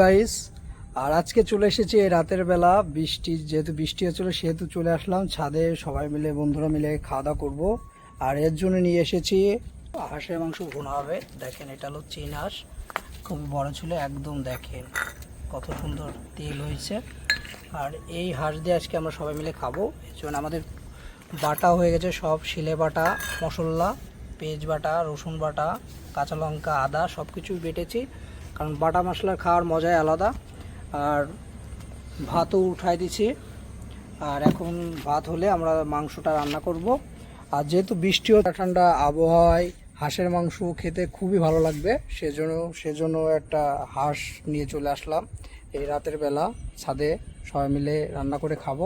Guys আর আজকে চলে এসেছি এই রাতের বেলা। বৃষ্টি, যেহেতু বৃষ্টি হচ্ছিল, সেহেতু চলে আসলাম ছাদে। সবাই মিলে, বন্ধুরা মিলে খাওয়া দাওয়া করব। আর এর জন্য নিয়ে এসেছি হাঁসের মাংস ভুনা হবে। দেখেন, এটা হলো চীন হাঁস। খুব বড় ছিল, একদম দেখেন কত সুন্দর তেল হয়েছে। আর এই হাঁস দিয়ে আজকে আমরা সবাই মিলে খাব। এর জন্য আমাদের বাটা হয়ে গেছে সব, শিলে বাটা, মশলা, পেঁয়াজ বাটা, রসুন বাটা, কাঁচা লঙ্কা, আদা সব কিছুই বেটেছি। কারণ বাটা মশলা খাওয়ার মজাই আলাদা। আর ভাতও উঠাই দিছি। আর এখন ভাত হলে আমরা মাংসটা রান্না করব। আর যেহেতু বৃষ্টিও ঠান্ডা আবহাওয়ায় হাঁসের মাংস খেতে খুবই ভালো লাগবে, সেজন্য সেজন্য একটা হাঁস নিয়ে চলে আসলাম। এই রাতের বেলা ছাদে সবাই মিলে রান্না করে খাব।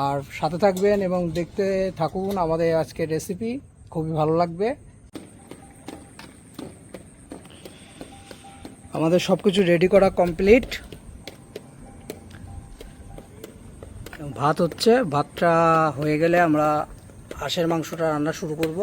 আর সাথে থাকবেন এবং দেখতে থাকুন আমাদের আজকের রেসিপি খুবই ভালো লাগবে। আমাদের সব কিছু রেডি করা কমপ্লিট ভাত হচ্ছে, ভাতটা হয়ে গেলে আমরা হাঁসের মাংসটা রান্না শুরু করব।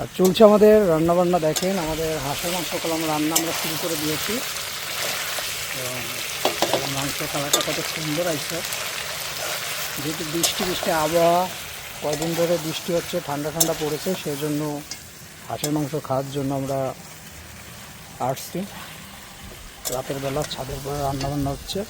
আর চলছে আমাদের রান্না বান্না দেখেন আমাদের হাঁসের মাংস কলাম রান্না, আমরা শুরু করে দিয়েছি। মাংস কালারটা কত সুন্দর আছে যেহেতু বৃষ্টি বৃষ্টি, আবহাওয়া, কয়দিন ধরে বৃষ্টি হচ্ছে, ঠান্ডা ঠান্ডা পড়েছে সেই জন্য হাঁসের মাংস খাওয়ার জন্য আমরা আসছি। রাতের বেলা ছাদের পরে রান্না বান্না হচ্ছে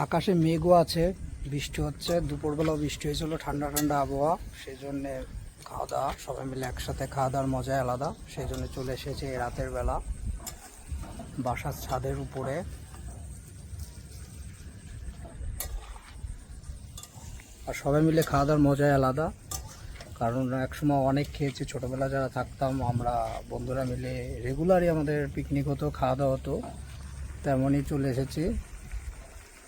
আর আকাশে মেঘও আছে, বৃষ্টি হচ্ছে, দুপুরবেলাও বৃষ্টি হয়েছিল, ঠান্ডা ঠান্ডা আবহাওয়া সেই জন্যে খাওয়া দাওয়া, সবাই মিলে একসাথে খাওয়া দাওয়ার মজাই আলাদা সেই জন্য চলে এসেছে রাতের বেলা, বাসার ছাদের উপরে। আর সবাই মিলে খাওয়া দাওয়ার মজাই আলাদা, কারণ একসময় অনেক খেয়েছি, ছোটোবেলা যারা থাকতাম, আমরা বন্ধুরা মিলে রেগুলারই আমাদের পিকনিক হতো, খাওয়া দাওয়া হতো, তেমনই চলে এসেছি।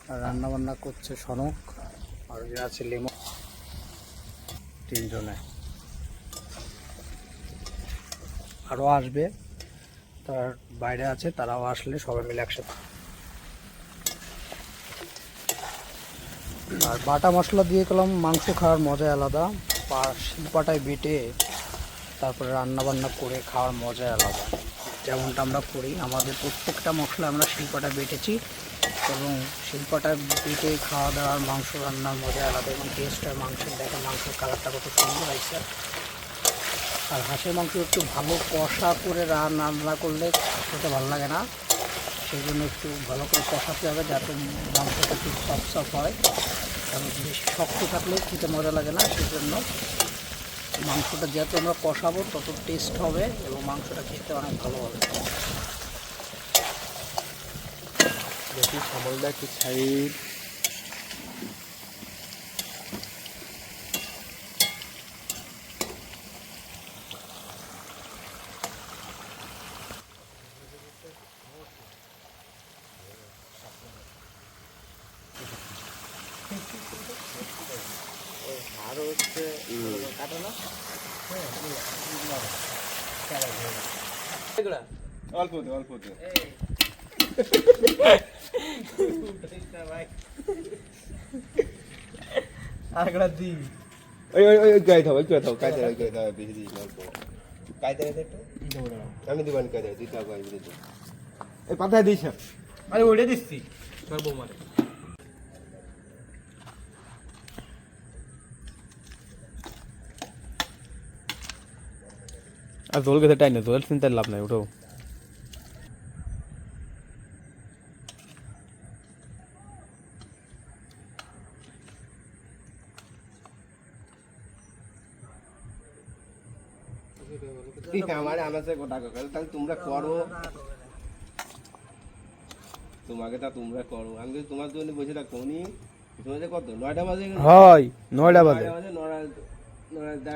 রান্না বান্না করছে সনক আর যে আছে লেমন। তিনজনে। আরও আসবে। তার বাইরে আছে, তারাও আসলে সবাই মিলে একসাথে। আর বাটা মশলা দিয়ে গেলাম মাংস খাওয়ার মজাই আলাদা। শিলপাটায় বেটে তারপরে রান্না বান্না করে খাওয়ার মজাই আলাদা। যেমনটা আমরা করি, আমাদের প্রত্যেকটা মশলা আমরা শিল্পটা বেটেছি এবং শিল্পটা বেটে খাওয়া দাওয়ার মাংস রান্নার মজা আলাদা এবং টেস্ট হয় মাংসের দেখে মাংসের কালারটা কত সুন্দর হয়েছে। আর হাঁসের মাংস একটু ভালো কষা করে রান রান্না করলে খেতে ভালো লাগে না। সেই জন্য একটু ভালো করে কষাতে হবে যাতে মাংসটা একটু সফট সফট হয় কারণ বেশি শক্ত থাকলে খেতে মজা লাগে না, সেই জন্য মাংসটা যত আমরা কষাবো তত টেস্ট হবে এবং মাংসটা খেতে অনেক ভালো হবে। দেখি সামলদা একটু সাইড আর হচ্ছে অল্প দে অল্প দে আরেকটা দি ওই ওই ওই গায়ে থাও গায়ে থাও কাইতে ওই গায়ে থাও বেশি দিস অল্প কাইতে কাইতে একটু আমি দিবান দিতে হবে এই পাতায় দিস আরে ওইটা দিচ্ছি তোর বৌমারে আর জল গেছে টাইনে জল চিন্তার লাভ নাই আমার কথা তাহলে তোমরা করো তোমাকে তা তোমরা করো আমি যদি তোমার জন্য বসে থাকতো উনি কত নয়টা বাজে হয় নয়টা বাজে নয়টা নয়টা